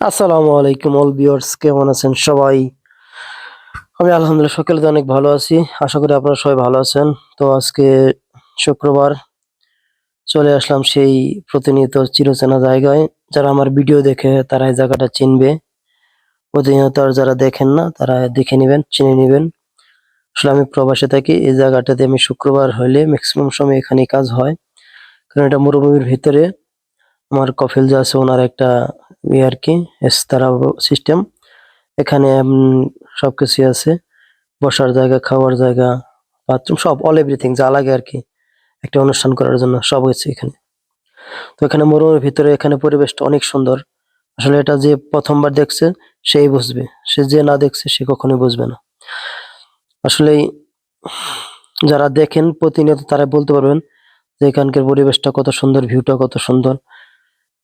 আসসালামু আলাইকুম all viewers কেমন আছেন সবাই? আমি আলহামদুলিল্লাহ সকালে অনেক ভালো আছি। আশা করি আপনারা সবাই ভালো আছেন। তো আজকে শুক্রবার চলে আসলাম সেই প্রতিনিয়ত চিরচেনা জায়গায়। যারা আমার ভিডিও দেখে, তারা এই জায়গাটা চিনবে। প্রতিনিয়ত আর যারা দেখেন না, তারা দেখে নেবেন, চিনে নেবেন। আসলে আমি প্রবাসে থাকি, এই জায়গাটাতে আমি শুক্রবার হলে ম্যাক্সিমাম সময় এখানে কাজ হয়। কারণ এটা মরুভূমির ভিতরে। আমার কফিল যে আছে, ওনার একটা ইয়ে আর কি এস্তারা সিস্টেম এখানে সবকিছু আছে। বসার জায়গা, খাওয়ার জায়গা বাথরুম সব অল এভরিথিং যা লাগে আর কি। একটা অনুষ্ঠান করার জন্য, সব হয়েছে এখানে। তো এখানে মরুভূমির ভিতরে, এখানে পরিবেশটা অনেক সুন্দর। আসলে এটা যে প্রথমবার দেখছে, সেই বুঝবে। সে যে না দেখছে, সে কখনোই বুঝবে না। আসলে, যারা দেখেন, প্রতিনিয়ত তারা বলতে পারবেন যে এখানকার পরিবেশটা কত সুন্দর ভিউটা কত সুন্দর।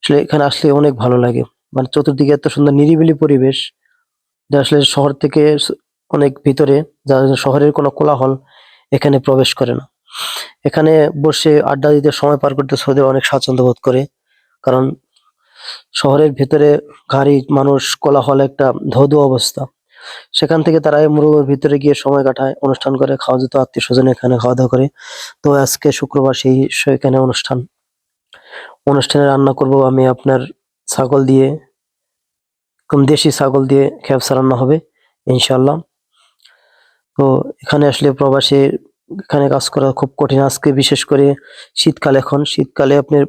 আসলে এখানে আসলে অনেক ভালো লাগে। মানে চতুর্দিকে এত সুন্দর নিরিবিলি পরিবেশ, যা আসলে শহর থেকে অনেক ভিতরে, যা শহরের কোনো কোলাহল এখানে প্রবেশ করে না। এখানে বসে আড্ডা দিতে সময় পার করতে সৌদি অনেক স্বাচ্ছন্দ্য বোধ করে। কারণ শহরের ভিতরে গাড়ি, মানুষ, কোলাহল একটা ধৌধু অবস্থা। সেখান থেকে তারা মরুভূমির ভিতরে গিয়ে সময় কাটায়, অনুষ্ঠান করে, খাওয়া যেত আত্মীয় স্বজন এখানে খাওয়া দাওয়া করে। তো আজকে শুক্রবার সেই, সেখানে অনুষ্ঠান। অনুষ্ঠানে রান্না করব আমি আপনার ছাগল দিয়ে কম দেশি ছাগল দিয়ে খেপসা রান্না হবে ইনশাল্লাহ তো এখানে আসলে প্রবাসী, এখানে কাজ করা খুব কঠিন। আজকে বিশেষ করে শীতকাল এখন। শীতকালে আপনার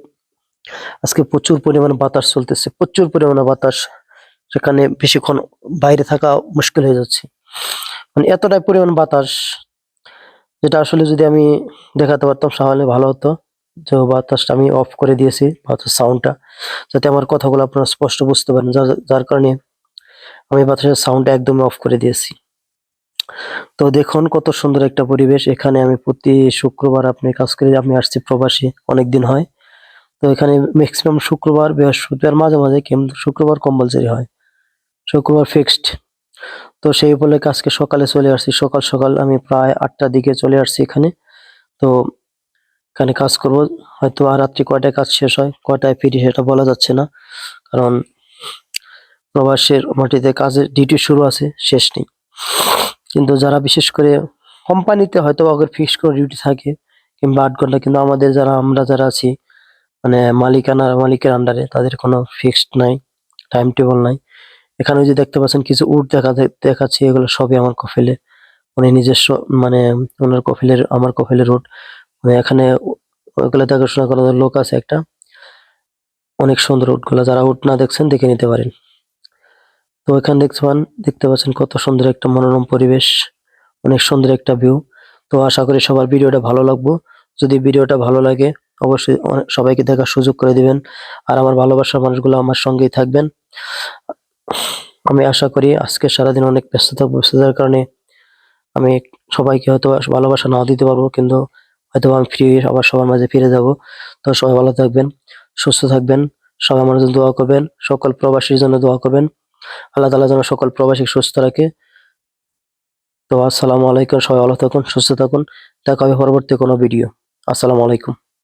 আজকে প্রচুর পরিমাণে বাতাস চলতেছে, প্রচুর পরিমাণে বাতাস, সেখানে বেশিক্ষণ বাইরে থাকা মুশকিল হয়ে যাচ্ছে। মানে এতটাই পরিমাণ বাতাস, যেটা আসলে যদি আমি দেখাতে পারতাম, তাহলে ভালো হতো। যে বাতাসটা আমি অফ করে দিয়েছি বাতাস সাউন্ডটা যাতে আমার কথাগুলো আপনারা স্পষ্ট বুঝতে পারেন। যার কারণে আমি বাতাসের সাউন্ডটা একদমই অফ করে দিয়েছি। তো দেখুন কত সুন্দর একটা পরিবেশ। এখানে আমি প্রতি শুক্রবার আপনি কাজ করে আমি আসছি প্রবাসী অনেক দিন হয়। তো এখানে ম্যাক্সিমাম শুক্রবার, বৃহস্পতিবার মাঝে মাঝে কিন্তু শুক্রবার কম্পালসারি হয়। শুক্রবার ফিক্সড তো সেই উপলক্ষে আজকে সকালে চলে আসছি। সকাল সকাল আমি প্রায় আটটার দিকে চলে আসছি এখানে। তো এখানে কাজ করব। হয়তো আর রাত্রি কয়টায় কাজ শেষ হয়, কয়টায় ফিরি সেটা বলা যাচ্ছে না। কারণ প্রবাসের মাটিতে কাজের ডিউটি শুরু আছে, শেষ নেই। কিন্তু যারা বিশেষ করে কোম্পানিতে হয়তো আগের ফিক্স করে ডিউটি থাকে, কিংবা আট ঘণ্টা, কিন্তু আমাদের যারা, আমরা যারা আছি মানে মালিকানা, মালিকের আন্ডারে তাদের কোনো ফিক্সড নাই টাইম টেবল নাই। এখানে যে দেখতে পাচ্ছেন কিছু উট দেখা দেখাচ্ছি, এগুলো সবই আমার কফিলে। উনি নিজস্ব মানে ওনার কফিলের, আমার কফিলের মানে এখানে ও- ওগুলো দেখাশোনা করার লোক আছে একটা। অনেক সুন্দর উটগুলো, যারা উট না দেখছেন দেখে নিতে পারেন। তো এখানে দেখতে পান, দেখতে পাচ্ছেন কত সুন্দর একটা মনোরম পরিবেশ, অনেক সুন্দর একটা ভিউ তো আশা করি সবার ভিডিওটা ভালো লাগবো। যদি ভিডিওটা ভালো লাগে, অবশ্যই সবাইকে দেখার সুযোগ করে দিবেন। আর আমার ভালোবাসার মানুষগুলো আমার সঙ্গেই থাকবেন। আমি আশা করি আজকে সারাদিন অনেক ব্যস্ততা, ব্যস্ততার কারণে আমি সবাইকে হয়তো ভালোবাসা নাও দিতে পারব, কিন্তু হয়তো আমি ফিরে আবার সবার মাঝে ফিরে যাব। তো সবাই ভালো থাকবেন, সুস্থ থাকবেন, সবাই আমার জন্য দোয়া করবেন, সকল প্রবাসীর জন্য দোয়া করবেন। আল্লাহ তালা যেন সকল প্রবাসী সুস্থ রাখে। তো আসসালামু আলাইকুম, সবাই ভালো থাকুন, সুস্থ থাকুন। দেখা হবে পরবর্তী কোনো ভিডিও আসসালামু আলাইকুম।